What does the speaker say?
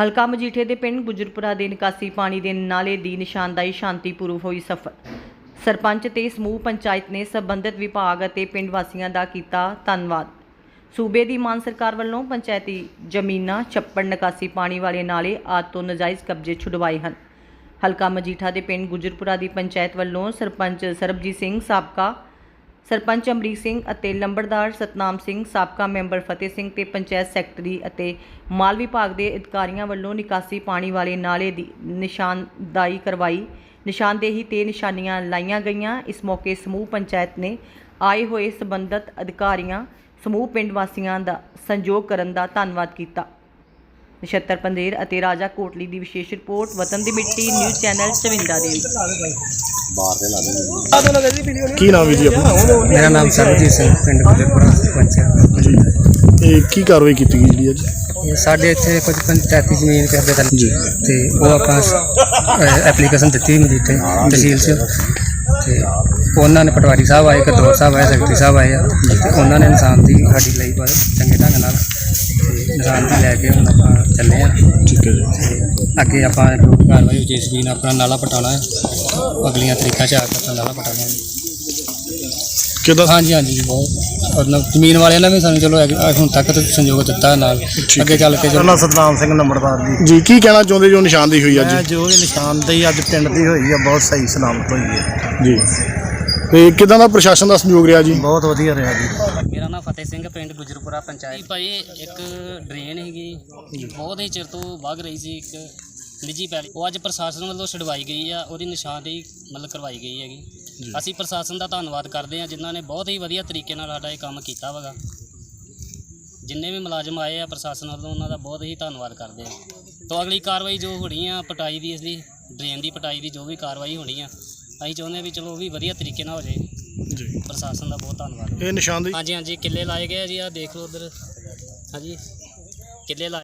ਹਲਕਾ ਮਜੀਠੇ ਦੇ ਪਿੰਡ ਗੁਜਰਪੁਰਾ ਦੇ ਨਿਕਾਸੀ ਪਾਣੀ ਦੇ ਨਾਲੇ ਦੀ ਨਿਸ਼ਾਨਦਾਈ ਸ਼ਾਂਤੀਪੂਰਵ ਹੋਈ ਸਫਲ। ਸਰਪੰਚ ਤੇ ਸਮੂਹ ਪੰਚਾਇਤ ਨੇ ਸੰਬੰਧਿਤ ਵਿਭਾਗ ਅਤੇ ਪਿੰਡ ਵਾਸੀਆਂ ਦਾ ਕੀਤਾ ਧੰਨਵਾਦ। ਸੂਬੇ ਦੀ ਮਾਨ ਸਰਕਾਰ ਵੱਲੋਂ ਪੰਚਾਇਤੀ ਜ਼ਮੀਨਾਂ, ਛੱਪੜ, ਨਿਕਾਸੀ ਪਾਣੀ ਵਾਲੇ ਨਾਲੇ ਆਦਿ ਤੋਂ ਨਜਾਇਜ਼ ਕਬਜ਼ੇ ਛੁਡਵਾਏ ਹਨ। ਹਲਕਾ ਮਜੀਠਾ ਦੇ ਪਿੰਡ ਗੁਜਰਪੁਰਾ ਦੀ ਪੰਚਾਇਤ ਵੱਲੋਂ ਸਰਪੰਚ ਸਰਬਜੀਤ ਸਿੰਘ ਸਾਬਕਾ ਸਰਪੰਚ ਅਮਰੀਕ ਸਿੰਘ ਅਤੇ ਲੰਬੜਦਾਰ ਸਤਨਾਮ ਸਿੰਘ, ਸਾਬਕਾ ਮੈਂਬਰ ਫਤਿਹ ਸਿੰਘ ਤੇ ਪੰਚਾਇਤ ਸੈਕਟਰੀ ਅਤੇ ਮਾਲ ਵਿਭਾਗ ਦੇ ਅਧਿਕਾਰੀਆਂ ਵੱਲੋਂ ਨਿਕਾਸੀ ਪਾਣੀ ਵਾਲੇ ਨਾਲੇ ਦੀ ਨਿਸ਼ਾਨਦਾਈ ਕਰਵਾਈ। ਨਿਸ਼ਾਨਦੇਹੀ ਤੇ ਨਿਸ਼ਾਨੀਆਂ ਲਾਈਆਂ ਗਈਆਂ। ਇਸ ਮੌਕੇ ਸਮੂਹ ਪੰਚਾਇਤ ਨੇ ਆਏ ਹੋਏ ਸਬੰਧਤ ਅਧਿਕਾਰੀਆਂ, ਸਮੂਹ ਪਿੰਡ ਵਾਸੀਆਂ ਦਾ ਸੰਯੋਗ ਕਰਨ ਦਾ ਧੰਨਵਾਦ ਕੀਤਾ। ਨਛੱਤਰ ਪੰਦੇਰ ਅਤੇ ਰਾਜਾ ਕੋਟਲੀ ਦੀ ਵਿਸ਼ੇਸ਼ ਰਿਪੋਰਟ, ਵਤਨ ਦੀ ਮਿੱਟੀ, ਨਿਊਜ਼ ਚੈਨਲ, ਚਵਿੰਦਾ ਦੇ ਕੀ ਨਾਮ ਹੈ ਜੀ ਆਪਣਾ? ਮੇਰਾ ਨਾਮ ਸਰਬਜੀਤ ਸਿੰਘ ਪਿੰਡ ਗੁਜਰਪੁਰਾ ਪੰਚਾਇਤ ਜੀ। ਇਹ ਕੀ ਕਾਰਵਾਈ ਕੀਤੀ ਗਈ ਜਿਹੜੀ ਅੱਜ? ਇਹ ਸਾਡੇ ਇੱਥੇ ਕੁਝ ਪੰਚਾਇਤੀ ਜ਼ਮੀਨ ਕਰਦੇ ਸਨ ਜੀ। ਤੇ ਉਹ ਆਪਾਂ ਐਪਲੀਕੇਸ਼ਨ ਦਿੱਤੀ ਮਜੀਠੇ ਤਹਿਸੀਲ 'ਚ। ਤੇ ਉਹਨਾਂ ਨੇ ਪਟਵਾਰੀ ਸਾਹਿਬ ਆਏ ਕਦੌਰ ਸਾਹਿਬ ਆਏ ਸੈਕਟਰੀ ਸਾਹਿਬ ਆਏ ਆ। ਤੇ ਉਹਨਾਂ ਨੇ ਇਨਸਾਨ ਦੀ ਸਾਡੀ ਲਈ ਬਸ ਚੰਗੇ ਢੰਗ ਨਾਲ ਤੇ ਇਨਸਾਨ ਦੀ ਲੈ ਕੇ ਹੁਣ ਆਪਾਂ ਚੱਲੇ ਆ ਠੀਕ ਹੈ ਜੀ। ਅੱਗੇ ਆਪਾਂ ਜੋ ਵੀ ਕਾਰਵਾਈ ਜਿਸ ਜ਼ਮੀਨ ਆਪਣਾ ਨਾਲਾ ਪਟਾਉਣਾ ਹੈ। ਅਗਲੀਆਂ ਤਰੀਕਾਂ 'ਚ ਆ ਕੇ ਆਪਣਾ ਨਾਲਾ ਪਟਾਉਣਾ ਹੈ। ਕਿਦਾਂ ਹਾਂਜੀ ਹਾਂਜੀ ਬਹੁਤ। ਮਤਲਬ ਜ਼ਮੀਨ ਵਾਲਿਆਂ ਨੇ ਵੀ ਸਾਨੂੰ ਚਲੋ ਅੱਗੇ- ਹੁਣ ਤੱਕ ਤਾਂ ਸੰਯੋਗ ਦਿੱਤਾ ਨਾਲ। ਅੱਗੇ ਚੱਲ ਕੇ ਪਹਿਲਾਂ ਸਤਨਾਮ ਸਿੰਘ ਨੰਬਰਦਾਰ ਦੀ ਜੀ ਕੀ ਕਹਿਣਾ ਚਾਹੁੰਦੇ ਜੋ ਨਿਸ਼ਾਨਦੇਹੀ ਹੋਈ ਮੈਂ ਅੱਜ ਜੋ ਵੀ ਨਿਸ਼ਾਨਦੇਹੀ ਅੱਜ ਪਿੰਡ ਦੀ ਹੋਈ ਆ ਬਹੁਤ ਸਹੀ ਸਲਾਮਤ ਹੋਈ ਹੈ ਜੀ। ਤੇ ਕਿਦਾਂ ਦਾ ਪ੍ਰਸ਼ਾਸਨ ਦਾ ਸਹਿਯੋਗ ਰਿਹਾ ਜੀ? ਬਹੁਤ ਵਧੀਆ ਰਿਹਾ ਜੀ। ਮੇਰਾ ਨਾਮ ਫਤਿਹ ਸਿੰਘ ਪਿੰਡ ਗੁਜਰਪੁਰਾ ਪੰਚਾਇਤ। ਭਾਈ ਇੱਕ ਡਰੇਨ ਹੈਗੀ ਬਹੁਤ ਹੀ ਚਿਰ ਤੋਂ ਵਗ ਰਹੀ ਸੀ ਇੱਕ ਨਿੱਜੀ ਪੈਲੀ। ਉਹ ਅੱਜ ਪ੍ਰਸ਼ਾਸਨ ਵੱਲੋਂ ਛਡਵਾਈ ਗਈ ਆ ਉਹਦੀ ਨਿਸ਼ਾਨਦੇਹੀ ਮਤਲਬ ਕਰਵਾਈ ਗਈ ਹੈਗੀ। ਅਸੀਂ ਪ੍ਰਸ਼ਾਸਨ ਦਾ ਧੰਨਵਾਦ ਕਰਦੇ ਹਾਂ ਜਿਨ੍ਹਾਂ ਨੇ ਬਹੁਤ ਹੀ ਵਧੀਆ ਤਰੀਕੇ ਨਾਲ ਸਾਡਾ ਇਹ ਕੰਮ ਕੀਤਾ ਵਗਾ ਜਿੰਨੇ ਵੀ ਮੁਲਾਜ਼ਮ ਆਏ ਆ ਪ੍ਰਸ਼ਾਸਨ ਵੱਲੋਂ ਉਹਨਾਂ ਦਾ ਬਹੁਤ ਹੀ ਧੰਨਵਾਦ ਕਰਦੇ ਆ ਤੋਂ ਅਗਲੀ ਕਾਰਵਾਈ ਜੋ ਹੋਣੀ ਆ ਪਟਾਈ ਦੀ ਇਸ ਦੀ ਡਰੇਨ ਦੀ ਪਟਾਈ ਦੀ ਜੋ ਵੀ ਕਾਰਵਾਈ ਹੋਣੀ ਆ ਅਸੀਂ ਚਾਹੁੰਦੇ ਹਾਂ ਵੀ ਚਲੋ ਉਹ ਵੀ ਵਧੀਆ ਤਰੀਕੇ ਨਾਲ ਹੋ ਜਾਏ। ਜੀ। ਪ੍ਰਸ਼ਾਸਨ ਦਾ ਬਹੁਤ ਧੰਨਵਾਦ। ਇਹ ਨਿਸ਼ਾਨਦੇਹੀ ਹਾਂਜੀ ਹਾਂਜੀ ਕਿੱਲੇ ਲਾਏ ਗਏ ਆ ਜੀ ਆ ਦੇਖ ਲਓ ਉਧਰ। ਹਾਂਜੀ ਕਿੱਲੇ ਲਾਏ